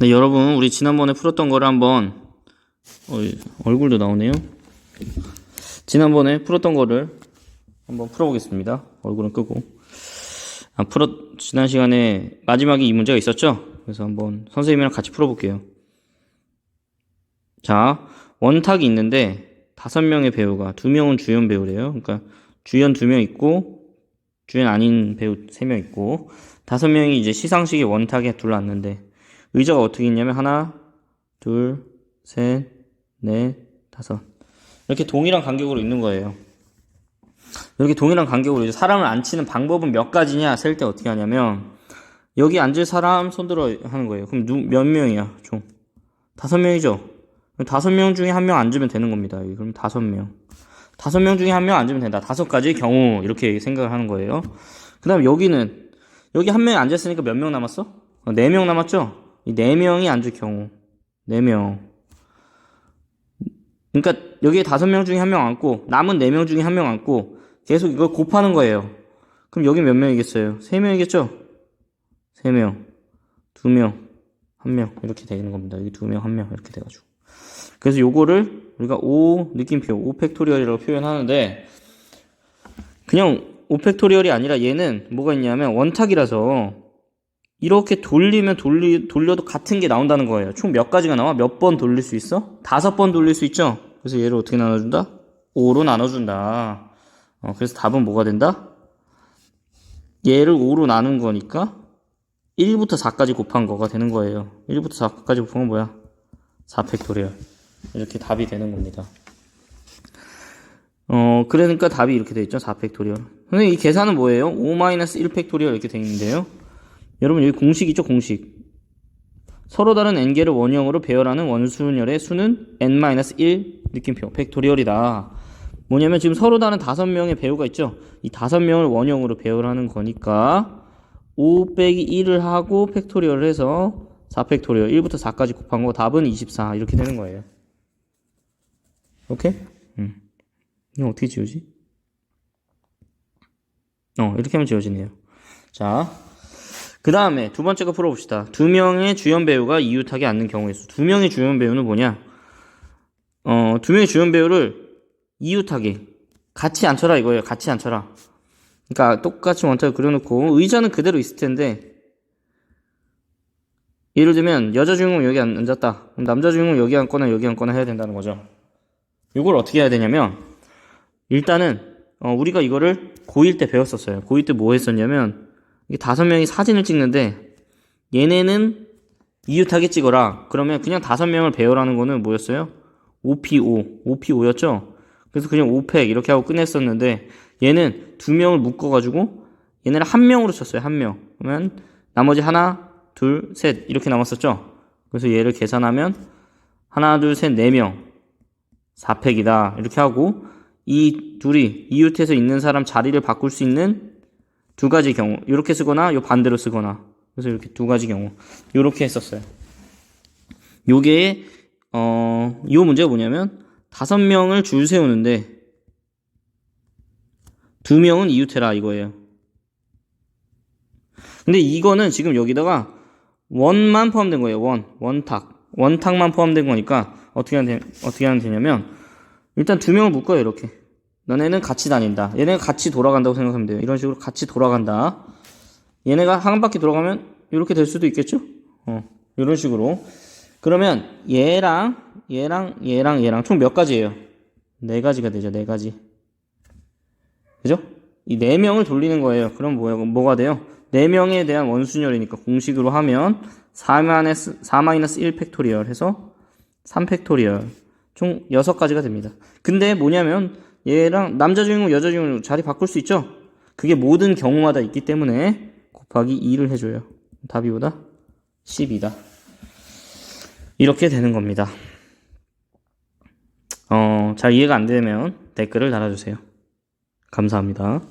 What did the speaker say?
네, 여러분, 우리 지난번에 풀었던 거를 한번, 어, 얼굴도 나오네요. 지난번에 풀었던 거를 한번 풀어보겠습니다. 얼굴은 끄고. 아, 풀었, 지난 시간에 마지막에 이 문제가 있었죠? 그래서 한번 선생님이랑 같이 풀어볼게요. 자, 원탁이 있는데, 다섯 명의 배우가, 두 명은 주연 배우래요. 그러니까, 주연 두 명 있고, 주연 아닌 배우 세 명 있고, 다섯 명이 이제 시상식에 원탁에 둘러앉는데, 의자가 어떻게 있냐면, 하나, 둘, 셋, 넷, 다섯. 이렇게 동일한 간격으로 있는 거예요. 이렇게 동일한 간격으로 이제 사람을 앉히는 방법은 몇 가지냐 셀 때 어떻게 하냐면 여기 앉을 사람 손들어 하는 거예요. 그럼 누, 몇 명이야 총? 다섯 명이죠. 다섯 명 중에 한 명 앉으면 되는 겁니다. 그럼 다섯 명. 다섯 명 중에 한 명 앉으면 된다. 다섯 가지의 경우 이렇게 생각을 하는 거예요. 그다음 여기는 여기 한 명이 앉았으니까 몇 명 남았어? 어, 네명 남았죠? 이네 명이 앉을 경우 네 명. 그러니까 여기에 다섯 명 중에 한명 앉고 남은 네명 중에 한명 앉고 계속 이걸 곱하는 거예요. 그럼 여기 몇 명이겠어요? 세 명이겠죠? 세 명, 두 명, 한명 이렇게 되는 겁니다. 여기 두 명, 한명 이렇게 돼가지고. 그래서 요거를 우리가 5 느낌표, 5 팩토리얼이라고 표현하는데 그냥 5 팩토리얼이 아니라 얘는 뭐가 있냐면 원탁이라서 이렇게 돌리면 돌리, 돌려도 같은 게 나온다는 거예요. 총 몇 가지가 나와? 몇 번 돌릴 수 있어? 다섯 번 돌릴 수 있죠? 그래서 얘를 어떻게 나눠준다? 5로 나눠준다. 어, 그래서 답은 뭐가 된다? 얘를 5로 나눈 거니까 1부터 4까지 곱한 거가 되는 거예요. 1부터 4까지 곱한 건 뭐야? 4팩토리얼. 이렇게 답이 되는 겁니다. 어, 그러니까 답이 이렇게 돼 있죠. 4팩토리얼. 근데 이 계산은 뭐예요? 5-1팩토리얼 이렇게 돼 있는데요. 여러분 여기 공식 있죠? 공식. 서로 다른 n개를 원형으로 배열하는 원수열의 수는 n-1 느낌표 팩토리얼이다. 뭐냐면 지금 서로 다른 다섯 명의 배우가 있죠? 이 다섯 명을 원형으로 배열하는 거니까 5 빼기 1을 하고 팩토리얼을 해서 4 팩토리얼 1부터 4까지 곱한 거 답은 24 이렇게 되는 거예요. 오케이? 음. 이거 어떻게 지우지? 어 이렇게 하면 지워지네요. 자, 그 다음에 두 번째 거 풀어봅시다. 두 명의 주연 배우가 이웃하게 앉는 경우의 수. 두 명의 주연 배우는 뭐냐? 어, 두 명의 주연 배우를 이웃하게 같이 앉혀라 이거예요. 같이 앉혀라. 그러니까 똑같이 원탁을 그려놓고 의자는 그대로 있을 텐데 예를 들면 여자 주인공 여기 앉- 앉았다. 남자 주인공 여기 앉거나 여기 앉거나 해야 된다는 거죠. 이걸 어떻게 해야 되냐면 일단은 어, 우리가 이거를 고1 때 배웠었어요. 고1 때 뭐 했었냐면 이게 다섯 명이 사진을 찍는데 얘네는 이웃하게 찍어라. 그러면 그냥 다섯 명을 배열하는 거는 뭐였어요? 5P5, 5P5였죠? 그래서 그냥 5팩 이렇게 하고 끝냈었는데 얘는 두 명을 묶어가지고 얘네를 한 명으로 쳤어요. 한 명. 그러면 나머지 하나, 둘, 셋 이렇게 남았었죠? 그래서 얘를 계산하면 하나, 둘, 셋, 네 명. 4팩이다. 이렇게 하고 이 둘이 이웃에서 있는 사람 자리를 바꿀 수 있는 두 가지 경우 이렇게 쓰거나 요 반대로 쓰거나 그래서 이렇게 두 가지 경우 이렇게 했었어요. 요게 어, 요 문제가 뭐냐면 다섯 명을 줄 세우는데 두 명은 이웃해라 이거예요. 근데 이거는 지금 여기다가 원만 포함된 거예요. 원 원탁 원탁만 포함된 거니까 어떻게 하면 되, 어떻게 하면 되냐면 일단 두 명을 묶어요 이렇게. 너네는 같이 다닌다. 얘네가 같이 돌아간다고 생각하면 돼요. 이런 식으로 같이 돌아간다. 얘네가 한 바퀴 돌아가면 이렇게 될 수도 있겠죠? 어, 이런 식으로. 그러면 얘랑 얘랑 얘랑 얘랑 총 몇 가지예요? 네 가지가 되죠. 네 가지. 그죠? 이 네 명을 돌리는 거예요. 그럼 뭐예요? 뭐가 돼요? 네 명에 대한 원순열이니까 공식으로 하면 4-1 팩토리얼 해서 3 팩토리얼 총 6가지가 됩니다. 근데 뭐냐면 얘랑 남자 주인공 여자 주인공 자리 바꿀 수 있죠? 그게 모든 경우마다 있기 때문에 곱하기 2를 해줘요. 답이 보다 10이다. 이렇게 되는 겁니다. 어, 잘 이해가 안 되면 댓글을 달아주세요. 감사합니다.